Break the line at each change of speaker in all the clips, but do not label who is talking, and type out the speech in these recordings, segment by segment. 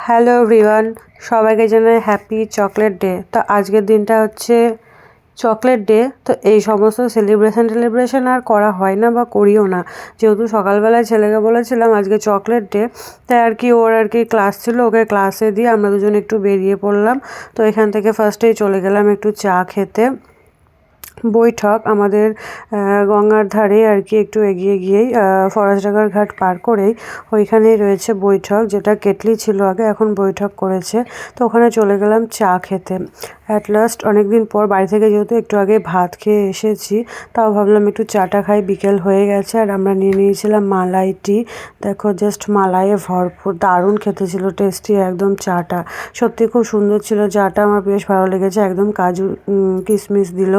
Hello Riwan সবাইকে জানাই happy chocolate day তো আজকের দিনটা হচ্ছে চকলেট ডে তো এই সমস্ত সেলিব্রেশন টেলিব্রেশন আর করা হয় না বা করিও না। যেহেতু সকালবেলায় ছেলেকে বলেছিলাম আজকে চকলেট ডে তাই আর কি ওর আর কি ক্লাস ছিল। ওকে ক্লাসে দিয়ে আমরা দুজন একটু বেরিয়ে পড়লাম। তো এখান থেকে ফার্স্টেই চলে গেলাম একটু চা খেতে। বৈঠক আমাদের গঙ্গার ধারে আর কি একটু এগিয়ে গিয়েই ফরাজডাঙ্গার ঘাট পার করেই ওইখানেই রয়েছে বৈঠক, যেটা কেটলি ছিল আগে, এখন বৈঠক করেছে। তো ওখানে চলে গেলাম চা খেতে। অ্যাট লাস্ট অনেকদিন পর বাড়ি থেকে যেহেতু একটু আগে ভাত খেয়ে এসেছি, তাও ভাবলাম একটু চাটা খাই, বিকেল হয়ে গেছে আর আমরা নিয়ে নিয়েছিলাম মালাই টি দেখো জাস্ট মালাইয়ে ভরপুর, দারুণ খেতে ছিল টেস্টি একদম চাটা। সত্যি খুব সুন্দর ছিল, চাটা আমার বেশ ভালো লেগেছে, একদম কাজু কিশমিশ দিল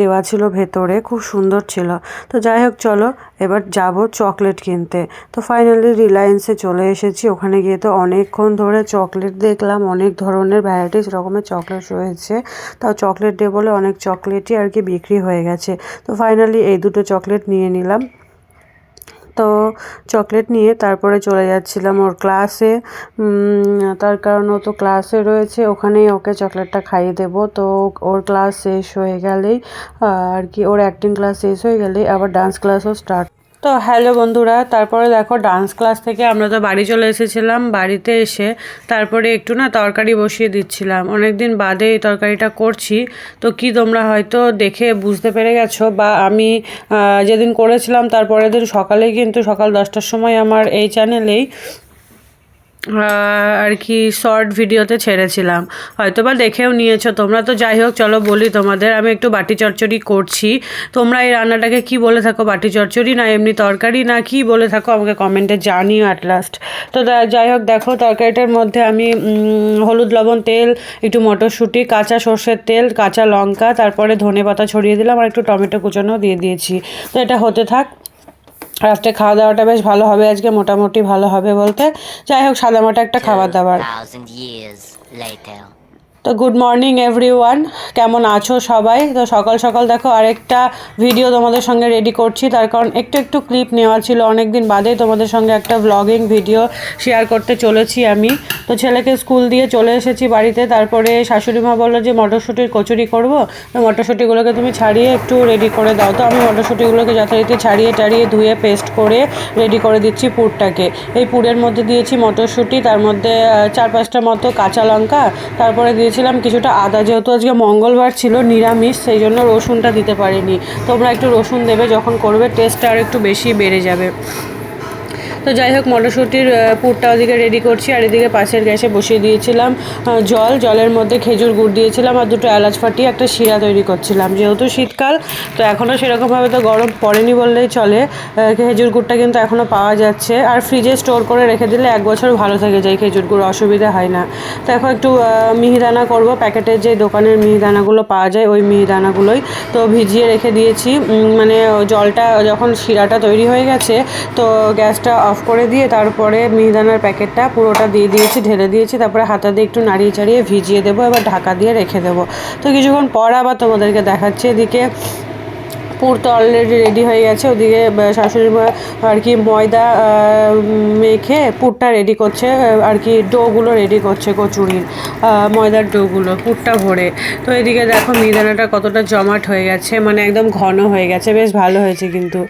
দেওয়া ছিল ভেতরে, খুব সুন্দর ছিল। তো যাই হোক, চলো, এবার যাব চকলেট কিনতে। তো ফাইনালি রিলায়েন্সে চলে এসেছি, ওখানে গিয়ে তো অনেকক্ষণ ধরে চকলেট দেখলাম, অনেক ধরনের ভ্যারাইটিস রকমের চকলেট রয়েছে। তাও চকলেট ডে বলে অনেক চকলেটই আর কি বিক্রি হয়ে গেছে। তো ফাইনালি এই দুটো চকলেট নিয়ে নিলাম। তো চকলেট নিয়ে তারপরে চলে যাচ্ছিলাম ওর ক্লাসে তার কারণ ও তো ক্লাসে রয়েছে, ওখানেই ওকে চকলেটটা খাইয়ে দেবো। তো ওর ক্লাস শেষ হয়ে গেলেই আর কি ওর অ্যাক্টিং ক্লাস শেষ হয়ে গেলেই আবার ডান্স ক্লাসও স্টার্ট তো হ্যালো বন্ধুরা, তারপরে দেখো ডান্স ক্লাস থেকে আমরা তো বাড়ি চলে এসেছিলাম, বাড়িতে এসে তারপরে একটু না তরকারি বসিয়ে দিচ্ছিলাম। অনেক দিন বাদে এই তরকারিটা করছি, তো কি তোমরা হয়তো দেখে বুঝতে পেরে গেছো বা আমি যেদিন করেছিলাম তারপরের দিন সকালেই কিন্তু সকাল দশটার সময় আমার এই চ্যানেলেই আর কি শর্ট ভিডিওতে ছেড়েছিলাম। হয়তো বা দেখেও নিয়েছো তোমরা। তো যাই হোক, চলো বলি তোমাদের। আমি একটু বাটি চচ্চড়ি করছি। তোমরা এই রান্নাটাকে কি বলে থাকো? বাটি চচ্চড়ি না এমনি তরকারি? না কি বলে থাকো? আমাকে কমেন্টে জানিও অ্যাট লাস্ট তো যাই হোক, দেখো তরকারিটার মধ্যে আমি হলুদ, লবণ, তেল, একটু মটরশুঁটি, কাঁচা সর্ষের তেল, কাঁচা লঙ্কা, তারপরে ধনে পাতা ছড়িয়ে দিলাম, আর একটু টমেটো কুচানো দিয়ে দিয়েছি। তো এটা হতে থাক। রাত্রে খাওয়া দাওয়াটা বেশ ভালো হবে আজকে, মোটামুটি ভালো হবে বলতে যাই হোক, সাদামাটা একটা খাবার দাবার. তো গুড মর্নিং এভরিওয়ান কেমন আছো সবাই? তো সকাল সকাল দেখো, আরেকটা ভিডিও তোমাদের সঙ্গে রেডি করছি। তার কারণ একটু একটু ক্লিপ নেওয়া ছিল। অনেক দিন বাদেই তোমাদের সঙ্গে একটা ব্লগিং ভিডিও শেয়ার করতে চলেছি আমি। তো ছেলেকে স্কুল দিয়ে চলে এসেছি বাড়িতে। তারপরে শাশুড়ি মা বলল যে, মটরশুঁটির কচুরি করব? তো মটরশুঁটিগুলোকে তুমি ছাড়িয়ে একটু রেডি করে দাও। তো আমি মটরশুঁটিগুলোকে যথারীতি ছাড়িয়ে টাড়িয়ে ধুয়ে পেস্ট করে রেডি করে দিচ্ছি পুরটাকে। এই পুরের মধ্যে দিয়েছি মটরশুঁটি, তার মধ্যে চার পাঁচটা মতো কাঁচা লঙ্কা, তারপরে দিয়েছিলাম কিছুটা আদা, যেহেতু আজকে মঙ্গলবার ছিল, নিরামিষ, সেই জন্য রসুনটা দিতে পারিনি। তোমরা একটু রসুন দেবে, যখন করবে টেস্টটা আর একটু বেশি বেড়ে যাবে। তো যাই হোক, মটরশুঁটির পুরটা ওদিকে রেডি করছি। আর এদিকে পাশের গ্যাসে বসিয়ে দিয়েছিলাম জল। জলের মধ্যে খেজুর গুড় দিয়েছিলাম আর দুটো এলাচ ফাটিয়ে একটা শিরা তৈরি করছিলাম। যেহেতু শীতকাল, তো এখনও সেরকমভাবে তো গরম পড়েনি বললেই চলে। খেজুর গুড়টা কিন্তু এখনও পাওয়া যাচ্ছে। আর ফ্রিজে স্টোর করে রেখে দিলে এক বছর ভালো থেকে যায়, খেজুর গুড় অসুবিধা হয় না। তো এখন একটু মিহিদানা করব। প্যাকেটের যে দোকানের মিহিদানাগুলো পাওয়া যায়, ওই মিহিদানাগুলোই। তো ভিজিয়ে রেখে দিয়েছি। মানে জলটা, যখন শিরাটা তৈরি হয়ে গেছে, তো গ্যাসটা অফ করে দিয়ে তারপরে মিহিদানার প্যাকেটটা পুরোটা দিয়ে দিয়েছি, ঢেলে দিয়েছি, তারপরে হাতা দিয়ে একটু নাড়িয়ে চাড়িয়ে ভিজিয়ে দেবো, এবার ঢাকা দিয়ে রেখে দেবো। তো কিছুক্ষণ পর আবার তোমাদেরকে দেখাচ্ছি, এদিকে পুর তো অলরেডি রেডি হয়ে গেছে, ওদিকে শাশুড়ি মা আর কি ময়দা মেখে পুরটা রেডি করছে আর কি ডোগুলো রেডি করছে কচুরির ময়দার ডোগুলো, পুরটা ভরে। তো এদিকে দেখো মিহিদানাটা কতটা জমাট হয়ে গেছে মানে একদম ঘন হয়ে গেছে, বেশ ভালো হয়েছে কিন্তু।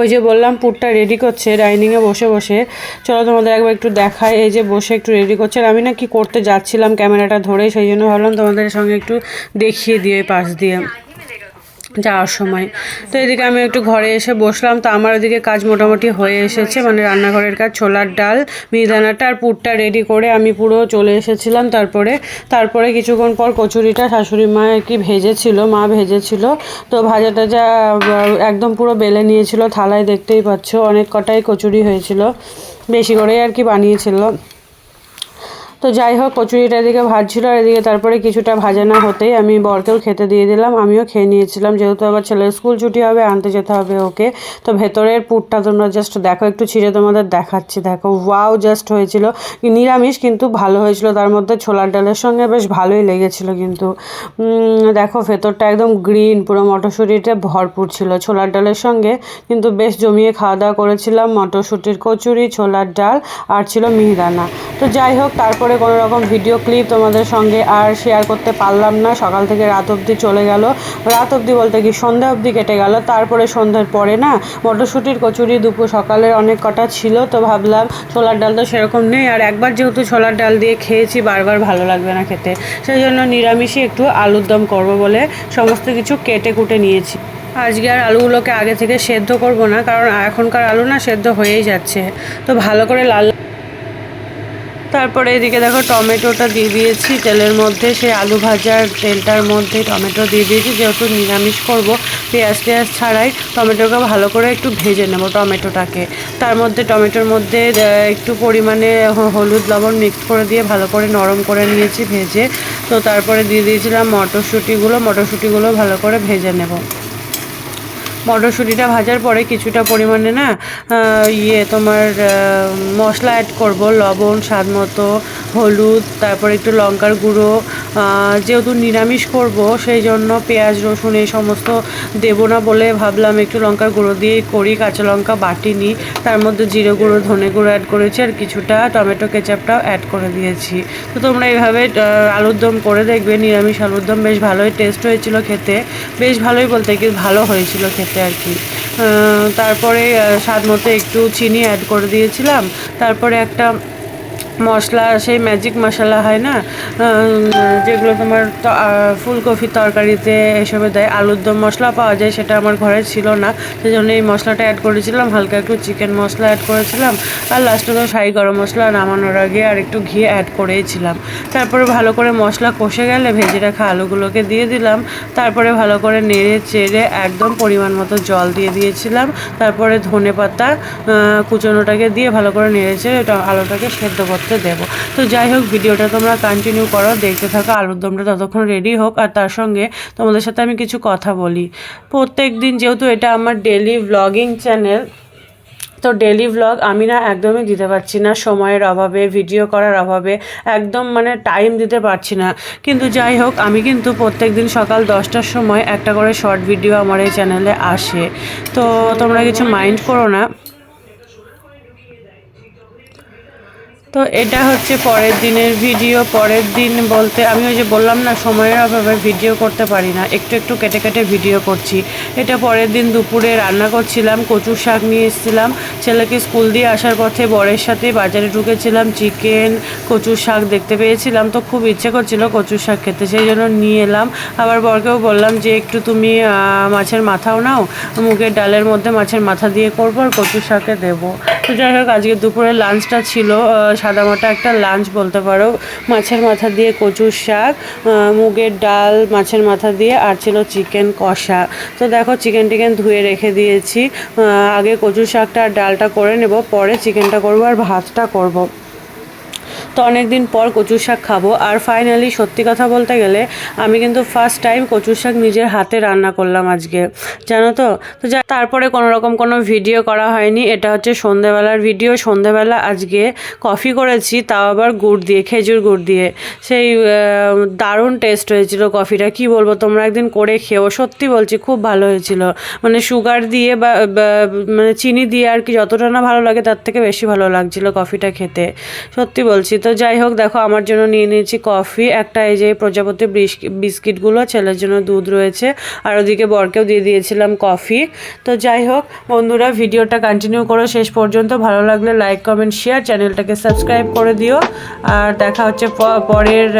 ওই যে বললাম, পুরটা রেডি করছে ডাইনিংয়ে বসে বসে। চলো তোমাদের একবার একটু দেখায় এই যে বসে একটু রেডি করছে। আর আমি না কি করতে যাচ্ছিলাম ক্যামেরাটা ধরে সেই জন্য ভাবলাম তোমাদের সঙ্গে একটু দেখিয়ে দিয়ে, পাশ দিয়ে। যাওয়ার সময়। তো এদিকে আমি একটু ঘরে এসে বসলাম। তো আমার ওদিকে কাজ মোটামুটি হয়ে এসেছে। মানে রান্নাঘরের কাজ, ছোলার ডাল, মিহিদানাটা আর পুরটা রেডি করে আমি পুরো চলে এসেছিলাম তারপরে। তারপরে কিছুক্ষণ পর কচুরিটা শাশুড়ি মা আর কি ভেজেছিল, মা ভেজেছিল। তো ভাজা টাজা একদম পুরো বেলে নিয়েছিল। থালায় দেখতেই পাচ্ছ, অনেক কটাই কচুরি হয়েছিল। বেশি করেই আর কি বানিয়েছিল। তো যাই হোক, কচুরিটা এদিকে ভাজছিল আর এদিকে তারপরে কিছুটা ভাজা না হতেই আমি বরকেও খেতে দিয়ে দিলাম। আমিও খেয়ে নিয়েছিলাম, যেহেতু আবার ছেলের স্কুল ছুটি হবে, আনতে যেতে হবে ওকে। তো ভেতরের পুরটা তোমরা জাস্ট দেখো, একটু ছিঁড়ে তোমাদের দেখাচ্ছি। দেখো ওয়াও জাস্ট হয়েছিল। নিরামিষ কিন্তু ভালো হয়েছিল, তার মধ্যে ছোলার ডালের সঙ্গে বেশ ভালোই লেগেছিল কিন্তু। দেখো, ভেতরটা একদম গ্রিন পুরো মটরশুঁটিতে ভরপুর ছিল। ছোলার ডালের সঙ্গে কিন্তু বেশ জমিয়ে খাওয়া দাওয়া করেছিলাম। মটরশুঁটির কচুরি, ছোলার ডাল আর ছিল মিহিদানা। তো যাই হোক, তারপরে কোনো রকম ভিডিও ক্লিপ তোমাদের সঙ্গে আর শেয়ার করতে পারলাম না। সকাল থেকে রাত অবধি চলে গেল। রাত অবধি বলতে কি সন্ধ্যা অবধি কেটে গেল। তারপরে সন্ধ্যার পরে না মটরশুঁটির কচুরি দুপুর সকালের অনেক কটা ছিল তো ভাবলাম ছোলার ডাল তো সেরকম নেই। আর একবার যেহেতু ছোলার ডাল দিয়ে খেয়েছি, বারবার ভালো লাগবে না খেতে। সেই জন্য নিরামিষই একটু আলুর দম করব বলে সমস্ত কিছু কেটে কুটে নিয়েছি। আজকে আর আলুগুলোকে আগে থেকে সেদ্ধ করব না, কারণ এখনকার আলু না সেদ্ধ হয়েই যাচ্ছে। তো ভালো করে লাল তারপরে এদিকে দেখো টমেটোটা দিয়ে দিয়েছি তেলের মধ্যে, সেই আলু ভাজার তেলটার মধ্যে টমেটো দিয়ে দিয়েছি। যেহেতু নিরামিষ করব, পেঁয়াজ টেয়াজ ছাড়াই টমেটোকে ভালো করে একটু ভেজে নেব টমেটোটাকে। তার মধ্যে টমেটোর মধ্যে একটু পরিমাণে হলুদ লবণ মিক্স করে দিয়ে ভালো করে নরম করে নিয়েছি ভেজে। তো তারপরে দিয়ে দিয়েছিলাম মটরশুঁটিগুলো মটরশুঁটিগুলো ভালো করে ভেজে নেব। মটরশুঁটিটা ভাজার পরে কিছুটা পরিমাণে না ইয়ে তোমার মশলা অ্যাড করব, লবণ, স্বাদ মতো, হলুদ, তারপরে একটু লঙ্কার গুঁড়ো যেহেতু নিরামিষ করব, সেই জন্য পেঁয়াজ, রসুন এই সমস্ত দেবো না বলে ভাবলাম একটু লঙ্কার গুঁড়ো দিয়েই করি, কাঁচা লঙ্কা বাটিনি তার মধ্যে জিরে গুঁড়ো, ধনে গুঁড়ো অ্যাড করেছি আর কিছুটা টমেটো কেচাপটাও অ্যাড করে দিয়েছি। তো তোমরা এইভাবে আলুর দম করে দেখবে, নিরামিষ আলুর দম বেশ ভালোই টেস্ট হয়েছিল খেতে। বেশ ভালোই বলতে কি, ভালো হয়েছিল খেতে আর কি। তারপরে স্বাদ মতো একটু চিনি অ্যাড করে দিয়েছিলাম। তারপরে একটা মশলা, সেই ম্যাজিক মশলা হয় না? যেগুলো তোমার ফুলকপির তরকারিতে এসবে দেয়, আলুর দম মশলা পাওয়া যায়, সেটা আমার ঘরে ছিল না। সেই জন্য এই মশলাটা অ্যাড করেছিলাম, হালকা একটু চিকেন মশলা অ্যাড করেছিলাম। আর লাস্টে তো শাহি গরম মশলা নামানোর আগে আর একটু ঘি অ্যাড করেইছিলাম তারপরে ভালো করে মশলা কষে গেলে ভেজে রাখা আলুগুলোকে দিয়ে দিলাম। তারপরে ভালো করে নেড়ে চেড়ে একদম পরিমাণ মতো জল দিয়ে দিয়েছিলাম। তারপরে ধনে পাতা কুচোনোটাকে দিয়ে ভালো করে নেড়ে চেড়ে আলুটাকে সেদ্ধ করতে দেবো। তো যাই হোক, ভিডিওটা তোমরা কন্টিনিউ করো, দেখতে থাকো, আলুর দমটা ততক্ষণ রেডি হোক। আর তার সঙ্গে তোমাদের সাথে আমি কিছু কথা বলি। প্রত্যেক দিন যেহেতু এটা আমার ডেলি ব্লগিং চ্যানেল তো ডেলি ভ্লগ আমি না একদমই দিতে পারছি না। সময়ের অভাবে ভিডিও করার অভাবে একদম মানে টাইম দিতে পারছি না। কিন্তু যাই হোক, আমি কিন্তু প্রত্যেক দিন সকাল দশটার সময় একটা করে শর্ট ভিডিও আমার এই চ্যানেলে আসে। তো তোমরা কিছু মাইন্ড করো না। তো এটা হচ্ছে পরের দিনের ভিডিও পরের দিন বলতে আমি ওই যে বললাম না, সময়ের অভাবে ভিডিও করতে পারি না, একটু একটু কেটে কেটে ভিডিও করছি। এটা পরের দিন দুপুরে রান্না করছিলাম, কচুর শাক নিয়ে এসেছিলাম, ছেলেকে স্কুল দিয়ে আসার পথে বরের সাথে বাজারে ঢুকেছিলাম চিকেন কচুর শাক দেখতে পেয়েছিলাম, তো খুব ইচ্ছে করছিল কচুর শাক খেতে, সেই জন্য নিয়ে এলাম। আবার বরকেও বললাম যে, একটু তুমি মাছের মাথাও নাও, মুগের ডালের মধ্যে মাছের মাথা দিয়ে করব আর কচুর শাকে দেবো। তো যাই হোক, আজকে দুপুরে লাঞ্চটা ছিল সাদামাটা একটা লাঞ্চ বলতে পারো। মাছের মাথা দিয়ে কচুর শাক মুগের ডাল, মাছের মাথা দিয়ে, আর ছিল চিকেন কষা। তো দেখো চিকেন টিকেন ধুয়ে রেখে দিয়েছি। আগে কচুর শাকটা আর ডালটা করে নেব, পরে চিকেনটা করব আর ভাতটা করব। তো অনেক দিন পর কচুর শাক খাব। আর ফাইনালি সত্যি কথা বলতে গেলে আমি কিন্তু ফার্স্ট টাইম কচুর শাক নিজের হাতে রান্না করলাম আজকে। জানো তো? তো তারপরে কোনো রকম কোনো ভিডিও করা হয়নি। এটা হচ্ছে সন্ধেবেলার ভিডিও সন্ধেবেলা আজকে কফি করেছি, তাও আবার গুড় দিয়ে, খেজুর গুড় দিয়ে। সেই দারুণ টেস্ট হয়েছিল কফিটা কি বলব? তোমরা একদিন করে খেও সত্যি বলছি খুব ভালো হয়েছিল। মানে সুগার দিয়ে বা- মানে চিনি দিয়ে আর কি যতটা না ভালো লাগে, তার থেকে বেশি ভালো লাগছিল কফিটা খেতে। সত্যি বলছি তো যাই হোক, দেখো, আমার জন্য নিয়ে নিয়েছি কফি, একটা এই যে প্রজাপতি বিস্কি- বিস্কিটগুলো, ছেলের জন্য দুধ রয়েছে, আর ওদিকে বরকেও দিয়ে দিয়েছিলাম কফি। তো যাই হোক, বন্ধুরা, ভিডিওটা কন্টিনিউ করো শেষ পর্যন্ত। ভালো লাগলে লাইক কমেন্ট শেয়ার চ্যানেলটাকে সাবস্ক্রাইব করে দিও। আর দেখা হচ্ছে পরের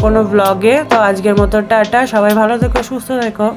কোনো ব্লগে তো আজকের মতো টাটা, সবাই ভালো থেকো, সুস্থ থেকো।